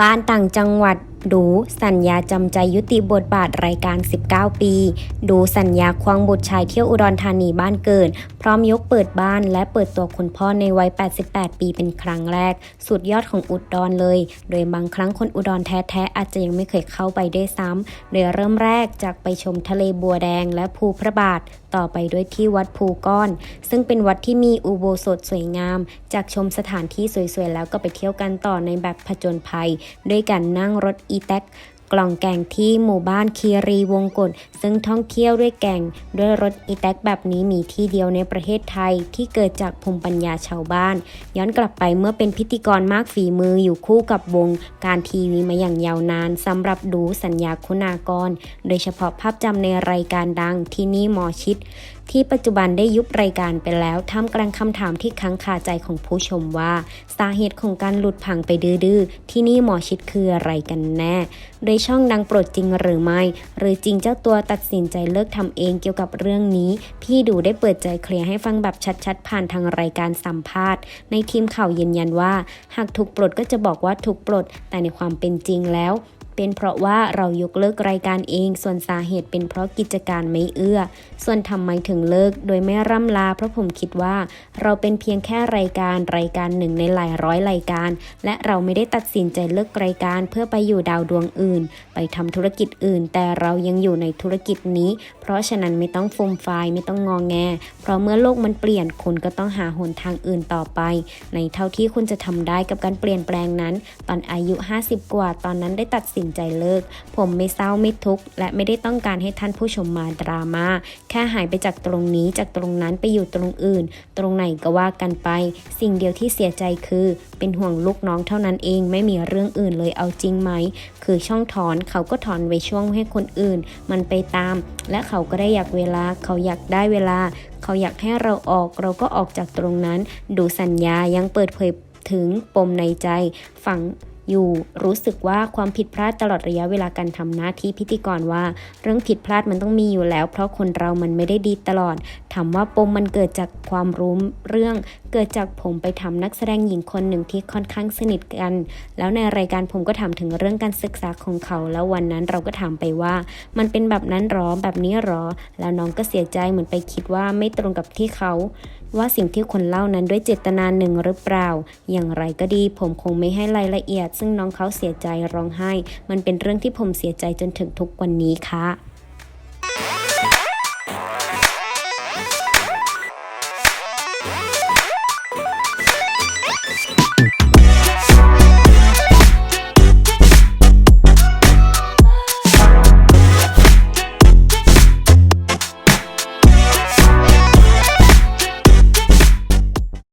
บ้านต่างจังหวัด ดูสัญญาจำใจยุติบทบาทรายการ 19 ปี ดูสัญญาควงบุตรชายเที่ยวอุดรธานีบ้านเกิด พร้อมยกเปิดบ้านและเปิดตัวคุณพ่อในวัย 88 ปีเป็นครั้งแรก สุดยอดของอุดรเลย โดยบางครั้งคนอุดรแท้ๆ อาจจะยังไม่เคยเข้าไปได้ซ้ำโดยเริ่มแรกจากไปชมทะเลบัวแดงและภูพระบาท ต่อไปด้วยที่วัดภูก้อน ซึ่งเป็นวัดที่มีอุโบสถสวยงาม จากชมสถานที่สวยๆ แล้วก็ไปเที่ยวกันต่อในแบบผจญภัย ด้วยการนั่งรถอีแท็ก กล่องแกงที่หมู่บ้านคีรีวงกฏซึ่งท่องเที่ยวด้วยแกงด้วยรถอีแท็กแบบนี้มีที่เดียวในประเทศไทยที่เกิดจากภูมิปัญญาชาวบ้าน ย้อนกลับไปเมื่อเป็นพิธีกรมากฝีมืออยู่คู่กับวง การทีวีมาอย่างยาวนานสำหรับดูสัญญาคุณากร โดยเฉพาะภาพจำในรายการดังที่นี่หมอชิด ที่ปัจจุบันได้ยุบรายการไปแล้วท่ามกลางคำถามที่ค้างคาใจของผู้ชมว่า สาเหตุของการหลุดพังไปดื้อๆ ที่นี่หมอชิดคืออะไรกันแน่ โดยช่องดังโปรดจริงหรือไม่ หรือจริงเจ้าตัวตัดสินใจเลิกทำเองเกี่ยวกับเรื่องนี้ พี่ดูได้เปิดใจเคลียร์ให้ฟังแบบชัดๆ ผ่านทางรายการสัมภาษณ์ ในทีมข่าวยืนยันว่า หากถูกปลดก็จะบอกว่าถูกปลด แต่ในความเป็นจริงแล้ว เป็นเพราะว่าเรายกเลิกรายการเอง ส่วนสาเหตุเป็นเพราะกิจการไม่เอื้อ ส่วนทำไมถึงเลิกโดยไม่ร่ำลา เพราะผมคิดว่า เราเป็นเพียงแค่รายการรายการหนึ่งในหลายร้อยรายการ และเราไม่ได้ตัดสินใจเลิกรายการเพื่อไปอยู่ดาวดวงอื่น ไปทำธุรกิจอื่น แต่เรายังอยู่ในธุรกิจนี้ เพราะฉะนั้นไม่ต้องฟมไฟไม่ต้องงองแง เพราะเมื่อโลกมันเปลี่ยนคุณก็ต้องหาหนทางอื่นต่อไป ในเท่าที่คุณจะทำได้กับการเปลี่ยนแปลงนั้น ตอนอายุ 50 กว่าตอนนั้นได้ตัดสินใจเลิก ผมไม่เศร้าไม่ทุกข์ และไม่ได้ต้องการให้ท่านผู้ชมมาดราม่าแค่หายไปจากตรงนี้จากตรงนั้นไปอยู่ตรงอื่น ตรงไหนก็ว่ากันไป สิ่งเดียวที่เสียใจคือ เป็นห่วงลูกน้องเท่านั้นเองไม่มีเรื่องอื่นเลยเอาจริงไหม คือช่องถอนเขาก็ถอนไว้ช่วงให้คนอื่น มันไปตาม และเขาก็ได้อยากเวลา เขาอยากได้เวลา เขาอยากให้เราออกเราก็ออกจากตรงนั้น ดูสัญญายังเปิดเผยถึงปมในใจฝัง อยู่รู้สึกว่าความผิดพลาดตลอดระยะเวลาการทำหน้าที่พิธีกรว่า เรื่องผิดพลาดมันต้องมีอยู่แล้ว เพราะคนเรามันไม่ได้ดีตลอดถามว่าปมมันเกิดจากความรู้เรื่อง เกิดจากผมไปทำนักแสดงหญิงคนหนึ่งที่ค่อนข้างสนิทกัน แล้วในรายการผมก็ถามถึงเรื่องการศึกษาของเขา แล้ววันนั้นเราก็ถามไปว่า มันเป็นแบบนั้นหรอแบบนี้หรอ แล้วน้องก็เสียใจเหมือนไปคิดว่าไม่ตรงกับที่เขา ว่าสิ่งที่คนเล่านั้นด้วยเจตนาหนึ่งหรือเปล่า อย่างไรก็ดีผมคงไม่ให้รายละเอียด ซึ่งน้องเขาเสียใจร้องไห้ มันเป็นเรื่องที่ผมเสียใจจนถึงทุกวันนี้ค่ะ